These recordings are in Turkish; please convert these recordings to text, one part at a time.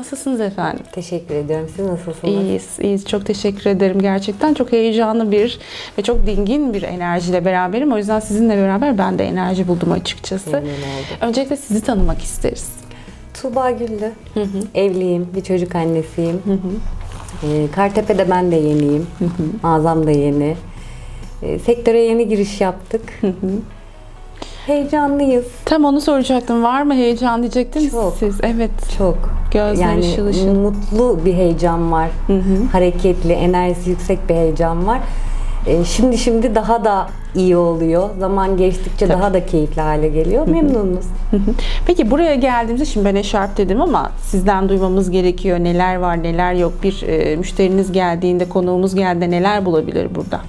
Nasılsınız efendim? Teşekkür ediyorum. Siz nasılsınız? İyiyiz, iyiyiz. Çok teşekkür ederim. Gerçekten çok heyecanlı bir ve çok dingin bir enerjiyle beraberim. O yüzden sizinle beraber ben de enerji buldum açıkçası. Öncelikle sizi tanımak isteriz. Tuğba Güllü. Evliyim. Bir çocuk annesiyim. Ee, Kartepe'de ben de yeniyim. Mağazam da yeni. Ee, sektöre yeni giriş yaptık. Heyecanlıyız. Tam onu soracaktım. Var mı heyecan diyecektiniz Çok. siz? Evet. Çok. Gözler yani ışıl ışıl. mutlu bir heyecan var. Hareketli, enerjisi yüksek bir heyecan var. Ee, şimdi şimdi daha da iyi oluyor. Zaman geçtikçe daha da keyifli hale geliyor. Memnunuz. Peki buraya geldiğimizde şimdi ben eşarp dedim ama sizden duymamız gerekiyor. Neler var neler yok. Bir e, müşteriniz geldiğinde, konuğumuz geldiğinde neler bulabilir burada?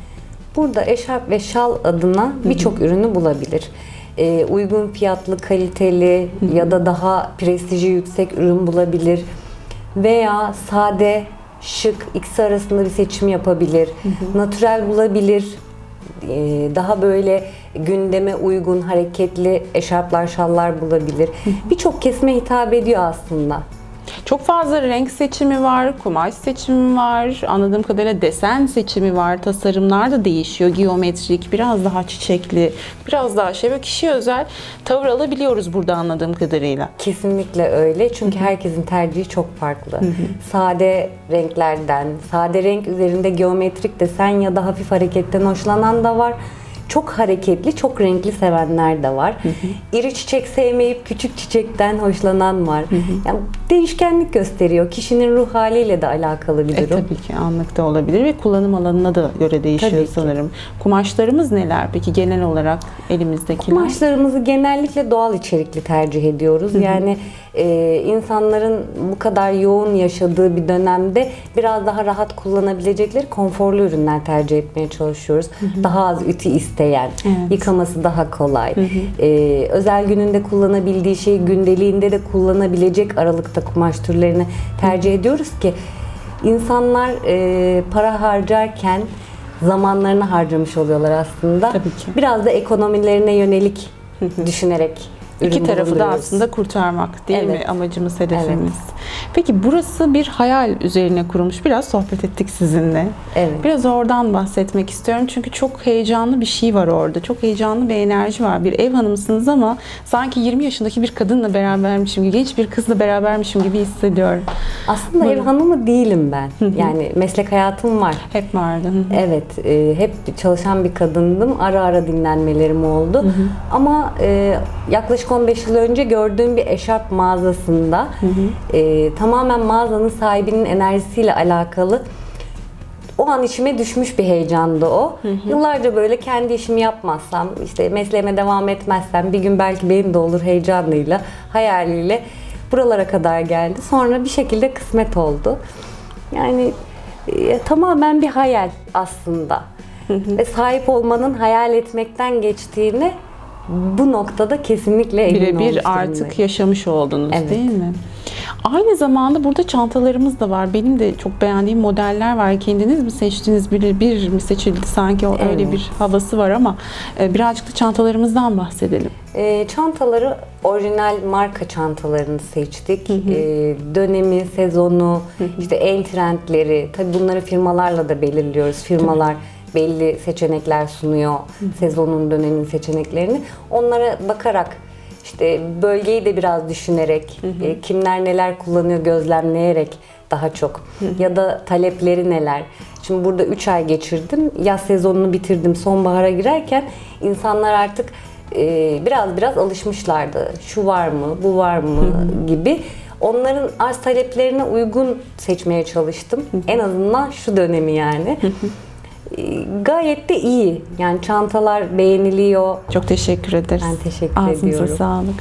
Burada eşarp ve şal adına birçok ürünü bulabilir. Ee, uygun fiyatlı, kaliteli ya da daha prestiji yüksek ürün bulabilir. Veya sade, şık, ikisi arasında bir seçim yapabilir. Natürel bulabilir. Ee, daha böyle gündeme uygun, hareketli eşarplar, şallar bulabilir. Birçok kesime hitap ediyor aslında. Çok fazla renk seçimi var, kumaş seçimi var, anladığım kadarıyla desen seçimi var, tasarımlar da değişiyor, geometrik, biraz daha çiçekli, biraz daha şey böyle kişiye özel tavır alabiliyoruz burada anladığım kadarıyla. Kesinlikle öyle. Çünkü herkesin tercihi çok farklı. Sade renklerden, sade renk üzerinde geometrik desen ya da hafif hareketten hoşlanan da var. Çok hareketli, çok renkli sevenler de var. İri çiçek sevmeyip küçük çiçekten hoşlanan var. Yani değişkenlik gösteriyor. Kişinin ruh haliyle de alakalı bir E durum. tabii ki anlıkta olabilir ve kullanım alanına da göre değişiyor Tabii ki. sanırım. Kumaşlarımız neler peki genel olarak elimizdekiler? Kumaşlarımızı genellikle doğal içerikli tercih ediyoruz. Yani e, insanların bu kadar yoğun yaşadığı bir dönemde biraz daha rahat kullanabilecekleri konforlu ürünler tercih etmeye çalışıyoruz. Daha az ütü isteyen, Evet. yıkaması daha kolay. E, özel gününde kullanabildiği şeyi gündeliğinde de kullanabilecek aralıkta kumaş türlerini tercih ediyoruz ki insanlar e, para harcarken zamanlarını harcamış oluyorlar aslında. Tabii ki. Biraz da ekonomilerine yönelik düşünerek İki tarafı da aslında kurtarmak değil mi Evet. amacımız, hedefimiz. Peki burası bir hayal üzerine kurulmuş. Biraz sohbet ettik sizinle. Evet. Biraz oradan bahsetmek istiyorum. Çünkü çok heyecanlı bir şey var orada. Çok heyecanlı bir enerji var. Bir ev hanımısınız ama sanki 20 yaşındaki bir kadınla berabermişim gibi, genç bir kızla berabermişim gibi hissediyorum. Aslında ev hanımı değilim ben. Yani meslek hayatım var. Hep vardı. Evet, e, hep çalışan bir kadındım. Ara ara dinlenmelerim oldu. Ama e, yaklaşık 15 yıl önce gördüğüm bir eşarp mağazasında e, tamamen mağazanın sahibinin enerjisiyle alakalı o an içime düşmüş bir heyecandı o. Yıllarca böyle kendi işimi yapmazsam, işte mesleğime devam etmezsem bir gün belki benim de olur heyecanıyla, hayaliyle buralara kadar geldi. Sonra bir şekilde kısmet oldu. Yani e, tamamen bir hayal aslında. Ve sahip olmanın hayal etmekten geçtiğini bu noktada kesinlikle emin Birebir artık yaşamış oldunuz Evet. değil mi? Aynı zamanda burada çantalarımız da var. Benim de çok beğendiğim modeller var. Kendiniz mi seçtiniz? Bir, bir mi seçildi? Sanki o öyle Evet. bir havası var ama e, birazcık da çantalarımızdan bahsedelim. E, çantaları orijinal marka çantalarını seçtik. E, dönemi, sezonu, işte en trendleri. Tabii bunları firmalarla da belirliyoruz. Firmalar belli seçenekler sunuyor. Sezonun, dönemin seçeneklerini. Onlara bakarak işte bölgeyi de biraz düşünerek, e, kimler neler kullanıyor gözlemleyerek daha çok. Ya da talepleri neler. Şimdi burada 3 ay geçirdim. Yaz sezonunu bitirdim. Sonbahara girerken insanlar artık e, biraz biraz alışmışlardı. Şu var mı, bu var mı gibi. Onların arz taleplerine uygun seçmeye çalıştım. En azından şu dönemi yani. E, Gayet de iyi. Yani çantalar beğeniliyor. Çok teşekkür ederiz. Ben teşekkür Ağzınıza ediyorum. sağlık.